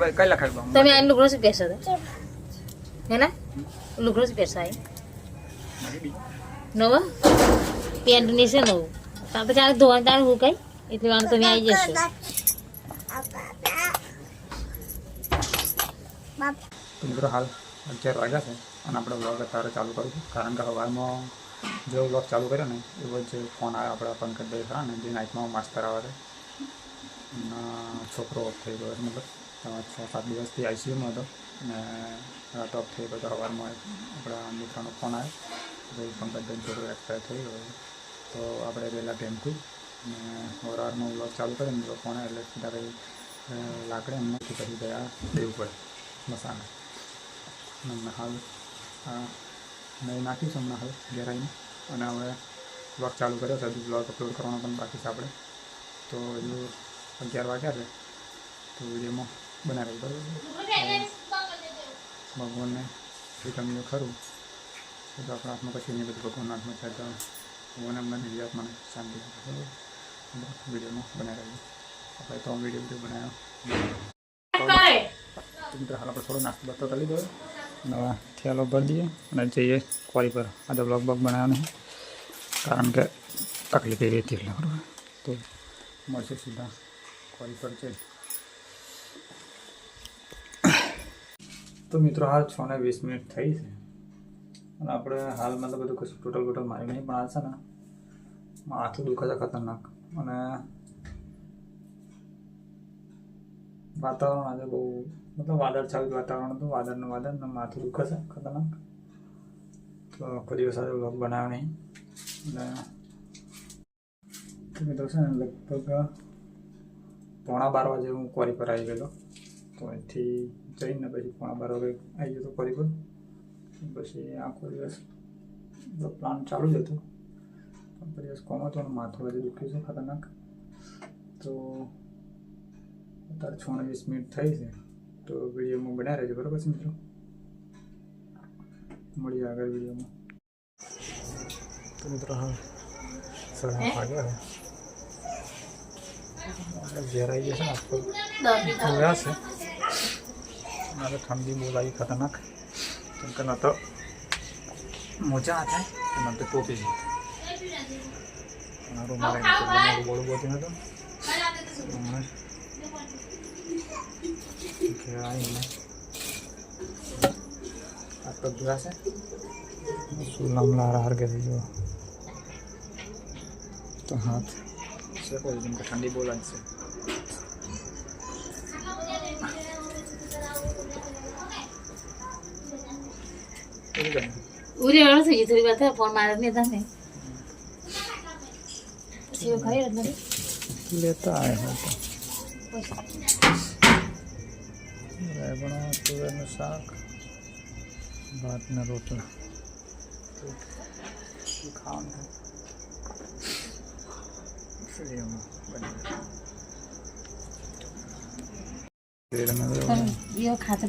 કઈ લખાવી તમે આ લુગડો શું પહેરશો તો હે ને? લુગડો શું પહેરશો આ? નવો? પેન્ટની છે નવું. તાર તો ચાલે ધોવાનું તાર હું કઈ? એટલે વાર તમે આવી જશો. મિત્રો હાલ અગિયાર વાગ્યા છે અને આપણે વ્લોગ અત્યારે ચાલુ કરું છું. કારણ કે સવારમાં જેવો વ્લોગ ચાલુ કર્યો ને એવો જ ફોન આવ્યો આપણા પંકજભાઈ ખરા ને જે નાઇટમાં માસ્તર આવે છે છોકરો થઈ ગયો મતલબ. અ, છ સાત દિવસથી આઈસીયુમાં હતો અને ટોપ થઈ ગયો તો સવારમાં આપણા મિત્રનો ફોન આવ્યો. ભાઈ પંકજભાઈ છોકરો એક્સપાયર થઈ ગયો. તો આપણે પહેલાં ટાઈમથી અને સવારમાં બ્લોક ચાલુ કર્યો. ને ફોન આવ્યો એટલે સીધા કંઈ લાકડે એમનાથી કરી ગયા દેવું પડે મસાલા અને હાલ નહીં નાખીશું હમણાં હાલ ઘેરાઈને. અને હવે બ્લોગ ચાલુ કર્યો છે. હજુ બ્લોગ અપલોડ કરવાનો પણ બાકી છે આપણે. તો હજુ અગિયાર વાગ્યા છે. તો વિડીયોમાં બનાવી બરાબર? ભગવાનને તમને ખરું એ તો આપણા હાથમાં કશું નહીં બધું ભગવાનના હાથમાં છે તો ભગવાન અમને નિર્યાત મને શાંતિ બરાબર? વિડીયોમાં બનાવી આપણે તો વીડિયો વીડિયો બનાવ્યો. મિત્ર હાલ આપણે થોડો નાસ્તો બસ્તો કરી દો નવા થેલો ભરી દઈએ અને જઈએ ક્વારી પર. આ તો બ્લોગ બ્લોગ બનાવ્યો નહીં કારણ કે તકલીફ એવી હતી એટલે બરાબર? તો મળશે સીધા ક્વારી પર છે તો મિત્રો હાલ છ ને વીસ મિનિટ થઈ છે. અને આપણે હાલમાં તો બધું કશું ટોટલ ટોટલ માર્યું નહીં, પણ હાલ છે ને માથું દુખે છે ખતરનાક. અને વાતાવરણ આજે બહુ, મતલબ વાદળ છાયું વાતાવરણ હતું વાદળનું વાદળ, ને માથું દુખે છે ખતરનાક. તો આખો દિવસ આજે વ્લોગ બનાવ્યો નહીં અને મિત્રો છે ને, લગભગ પોણા બાર વાગે હું ક્વારી પર આવી ગયેલો. તો અહીંથી જઈને પછી પોણા બાર વાગે આવી જતો પરિબર પછી આખો દિવસ પ્લાન ચાલુ જ હતો. આખો દિવસ કોમ હતો અને માથું હજી દુખ્યું છે ખતરનાક. તો અત્યારે છ ને વીસ મિનિટ થઈ છે. તો વિડીયોમાં બનાવી રહેજો બરાબર છે મિત્રો? મળીએ આગળ વિડીયોમાં. તો મિત્રો હા સાડા વાગ્યા છે ઘેર આવી જશે ને આખો જોયા તો મોજા હતા અને ન તો ટોપી હતી મારું મારે મારું બોલું બોલતું નહોતું હમણાં ઘેર આવીને આ તો જોયા છે શું લમલા હાર કે જો તો હાથ છે કોઈ જેમ કે ઠંડી બહુ લાગશે કેવું કરે? ઉરી વાળો થઈ ગઈ થોડી વાર ફોન મારે નહીં તમે એવું ખાઈ નથી લેતા આવ્યા હતા રેબણા તુવેરનું શાક ભાતના રોટલા. ખાવાનું ખાતો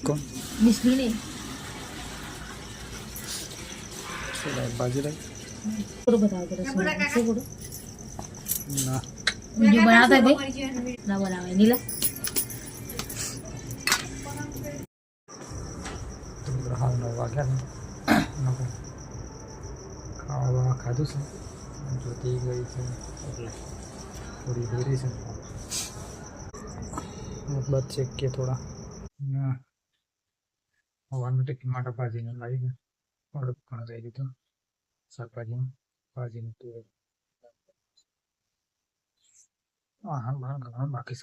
કોણ? ભાજી લાવી? થોડું બતાવો શું ના વીડિયો બનાવતા ભાઈ ના બનાવે નીલા હાલ નવ વાગ્યા છે ખાવા બાવા ખાધું છે જોતી ગઈ છે એટલે થોડી દૂરી છે બસ ચેક કે થોડા દીધું શાકભાજીમાં ભાજીનું તુવેર હા હા ઘણા ઘણા બાકી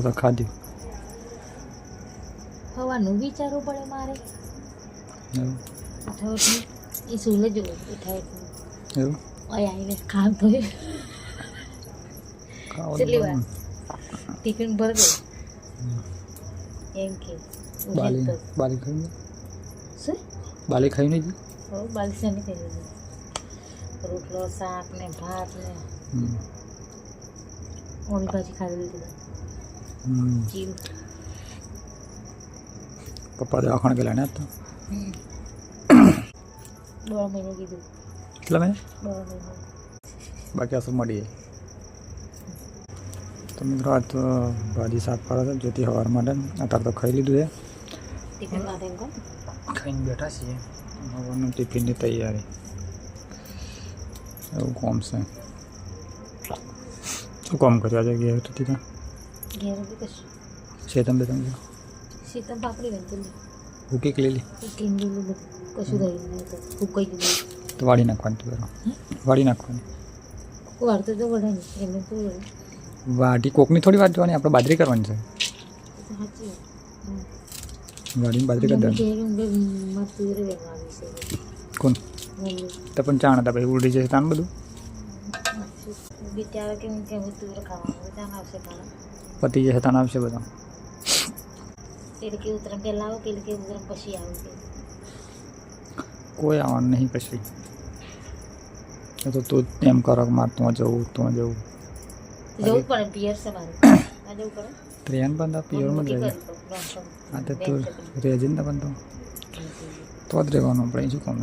તો ખાધ્યું હવાનું વિચારવું પડે મારે એ સુલે જ ઉઠાવટ એવું ઓય આવીને ખામ તો કેટલી વાર? ટિફિન ભર દે. એમ કે બાલી બાલી ખાઈ શું? બાલી ખાઈ નહીં હો બાલિશા નહીં ખાઈ રોટલો શાક ને ભાત ને ઓળી ભાજી ખાઈ લીધી પપ્પા દવાખાને ગયેલા ને તો દોઢ મહિને કીધું. કેટલા મહિને? દોઢ મહિને. બાકી આ શું મળીએ તો મિત્રો આજ તો ભાજી શાક પાડો છે જેથી સવાર માટે. અત્યારે તો ખાઈ લીધું છે. ખાઈને બેઠા છીએ. સવારનું ટિફિનની તૈયારી. એવું કોમ છે. શું કોમ કર્યું આજે ઘેર હતી ત્યાં ઘેર બી કશું. છે તમે તમે શીતમ પાપડી વેચેલી ભૂકી લીલી? ઉકીને લીલું બધું. કશું રહ્યું નહીં તો ફૂકાઈ ગયું. તો વાળી નાખવાની તું વાળી નાખવાની. વાળતો તો વળે નહીં. એમને તો વાટી કોકની થોડી વાત જોવાની? આપણે બાજરી કરવાની છે. વાડીની બાજરી કરી દેવાની. કોણ? તો પણ ચાણ હતા ભાઈ ઉડી જશે તાન બધું. પતિ ત્યાં જશે તાન આવશે બધા. પેલી કે ઉતરણ પહેલાં આવો પેલી ઉતરણ પછી આવે કોઈ આવવાનું નહીં પછી. તો તું એમ કરો મારે તું જવું તું જવું. જવું પડે પિયર છે મારું. પડે ટ્રેન બંધ પિયરમાં જ રહે આ તો તું રહેજે ને પણ તો તો જ રહેવાનું આપણે શું કામ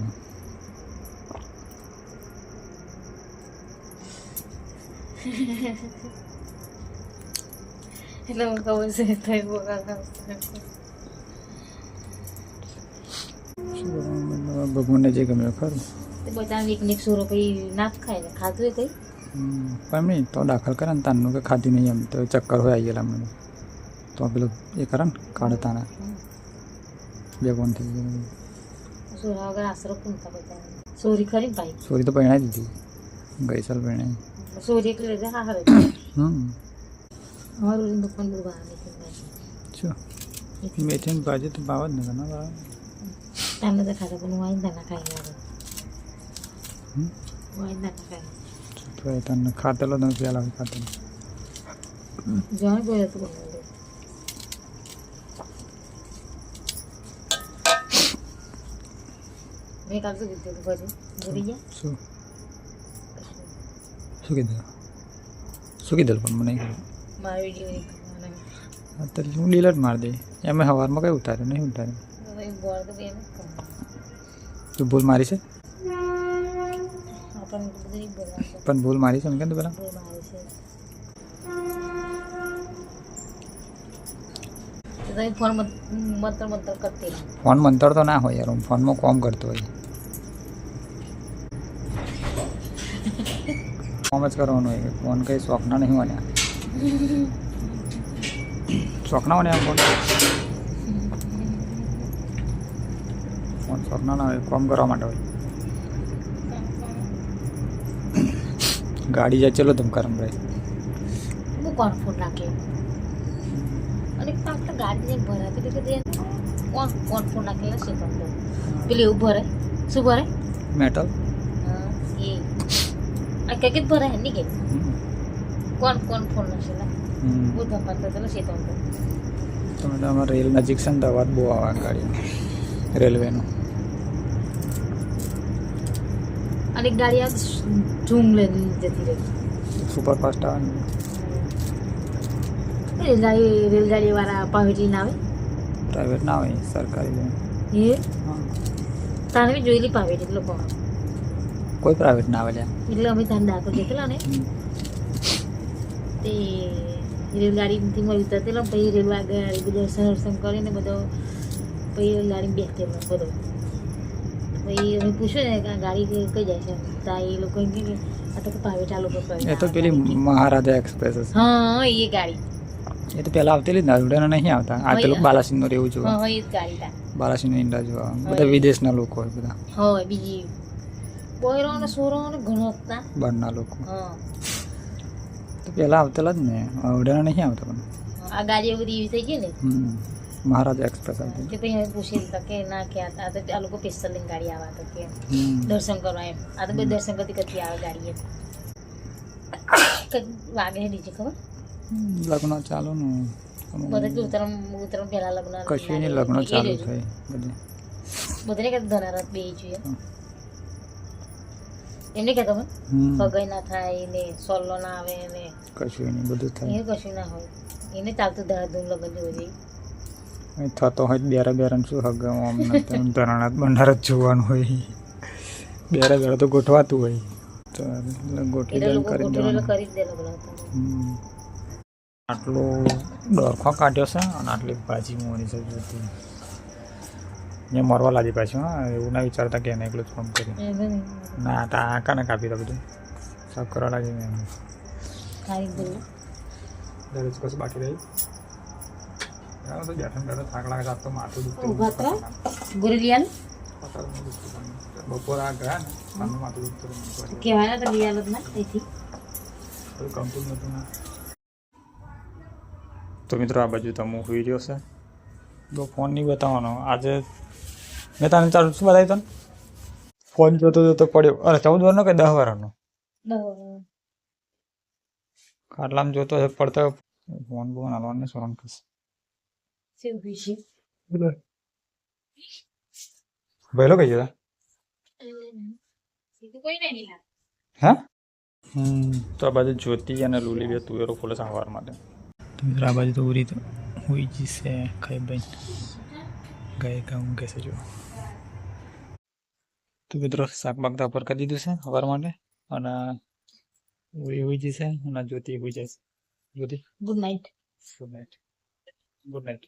એટલે મને ખબર છે થઈ ભગવાનને જે ગમે ખરું. બધા એક ને એક સો રૂપિયા ના ખાય ને ખાધું કઈ? પણ નહીં તો દાખલ કરે ને તાનનું કે ખાધી નહીં એમ તો ચક્કર હોય આવી ગયેલા મને તો પેલું એ કરે ને કાઢે તાના બે કોણ થઈ ગયું. સોરા સોરી ખરી ભાઈ? સોરી તો પહેણાઈ દીધી. ગઈ સાલ પહેણાઈ સોરી એટલે લેજે હા હમ. અમારું દુકાન બહાર નીકળી મેથીની ભાજી તો ભાવ જ નહીં ના ભાવ? તમે તો ખાતા પણ વાઈન દાના ખાઈ? વાઈન દાના ખાઈ તો તને ખાતેલો તમે પહેલા ખાતેલો જાણ ગયો તો મેં શું કીધું ભૂલી ગયા શું શું કીધું શું કીધું પણ મને વીડિયો કરવાના હા તો હું ડીલર મારી દઈ એમ સવારમાં કઈ ઉતાર્યું નહીં ઉતાર્યું તું ભૂલ મારી છે પણ ભૂલ મારી છે એમ કે પેલા? ફોન મંત્ર તો ના હોય યાર હું ફોનમાં કોમ કરતો હોય. કોમ જ કરવાનું હોય. ફોન કઈ શોખના નહીં બન્યા શોખના બન્યા ફોન? ફોન શોખના ના હોય કોમ કરવા માટે હોય. ગાડી જાય ચલો તમે કરમભાઈ હું કોણ ફોન નાખે? અને પાક તો ગાડી ને ભરાતી કે કદી કોણ કોણ ફોન નાખેલા છે તમને. પેલું એવું ભરે શું ભરે? મેટલ હા એ. આ કે કે ભરે ભરાય નહીં કે? કોણ કોણ ફોન નાખેલા બહુ ધમાતા તો છે તમને. તમે તો અમારે રેલ નજીક છે ને તો અવાજ બહુ આવે ગાડી રેલવેનો અને એક ગાડી આવે ઝૂમ લઈને જતી રહી. સુપરફાસ્ટ આવે ને રેલગાડી રેલગાડી વાળા પાવેટી ના આવે? પ્રાઇવેટ ના આવે સરકારી એ હા? તાને બી જોયેલી પાવેટી એટલે કહો કોઈ પ્રાઇવેટ ના આવે એટલે અમે તાને દાખલ દેખેલા ને. તે રેલગાડીથી મળી ઉતરતેલો પછી રેલવે ગાડી બધો દર્શન કરીને બધો પછી રેલગાડી બેસતેલો બધો. પછી અમે પૂછ્યું ને કે ગાડી કઈ કઈ જાય છે? તા એ લોકો એમ કે કે આ તો પ્રાઇવેટ લોકો એ તો પેલી મહારાજા એક્સપ્રેસ હા એ ગાડી. એ તો પહેલા આવતેલી જ નરુડાના નહીં આવતા? આ પેલું બાલાસિંહનું રહેવું જોવા. હા એ જ ગાડી બાલાસિંહનું ઈંડા જોવા. બધા વિદેશના લોકો હોય બધા. હા બીજી બોયરો ને સોરો ને ઘણો હતા. બહારના લોકો. હા. તો પહેલા આવતેલા જ ને નરુડાના નહીં આવતા પણ. આ ગાડી બધી એવી થઈ ગઈ ને? હમ. મહારાજા એક્સપ્રેસ આવતી કે ભાઈ અમે પૂછી લીધા કે ના કે આ તો આ લોકો પેસ્ટલ લઈને ગાડી આવા તો કે દર્શન કરવા એમ આ તો બધી દર્શન કરતી કરતી આવે ગાડી એમ કંઈક વાગે છે નીચે ખબર લગ્ન ચાલુ ને બધા કે ઉતરમ ઉતરણ પહેલા લગ્ન કશું નહીં લગ્ન ચાલુ થાય બધે બધાને કે ધનારત બે જોઈએ એમને કે તમે હમ. ના થાય ને સોલ્લો ના આવે ને કશું નહીં બધું થાય એ કશું ના હોય એને ચાલતું ધરાધૂમ લગ્ન જોઈએ થતો હોય બેરે બેરે શું હગે આમ ને તેમ બંધાર જ જોવાનું હોય. બેરે બેરે તો ગોઠવાતું હોય. તો ગોઠવી એટલે કરી દેવાનું. આટલો ડોરખો કાઢ્યો છે અને આટલી ભાજી મોની છે જોતી. મેં મરવા લાગી પાછું હા. એવું ના વિચારતા કે એને એકલું જ ફોન કર્યું. ના તા કાને કાપી દો બધું? સાફ કરવા લાગી મેં ખાઈ કશું બાકી રહી. બપોર આ ગયા ને માથું દુખતું હતું. તો ના તેથી ના મિત્રો આ બાજુ તમે હોઈ રહ્યો છે તો ફોન નહીં બતાવવાનો આજે મેં તને ચાલુ શું બતાવી તને ફોન જોતો જોતો પડ્યો અરે ચૌદ વારનો કે દસ વારનો. ખાટલામાં જોતો હશે પડતો ફોન બોન હાલવાને શરમ થશે વહેલો કઈ જતા સીધું કોઈ નહીં લીધા. હે તો આ બાજુ જ્યોતિ અને લુલી બે તુવેરો ફોલે સાંભળવા માટે તો આ બાજુ તો ઉરી તો હુઈ જશે કઈ બેન ગયે કા કેસે છે જો તો મિત્રો શાક બાક પર કરી દીધું છે સવાર માટે અને ઉરી હુઈ જશે અને જ્યોતિ હુઈ જશે Jyoti good night good night good night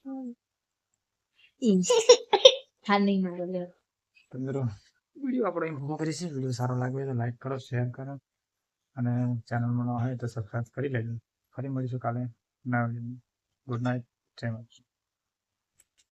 હા નહીં મારો લે તો મિત્રો વીડિયો આપણે પૂરો કરીશું વીડિયો સારો લાગે તો લાઈક કરો શેર કરો અને ચેનલમાં ન હોય તો સબસ્ક્રાઈબ કરી લેજો ફરી મળીશું કાલે ગુડ નાઇટ જય માતા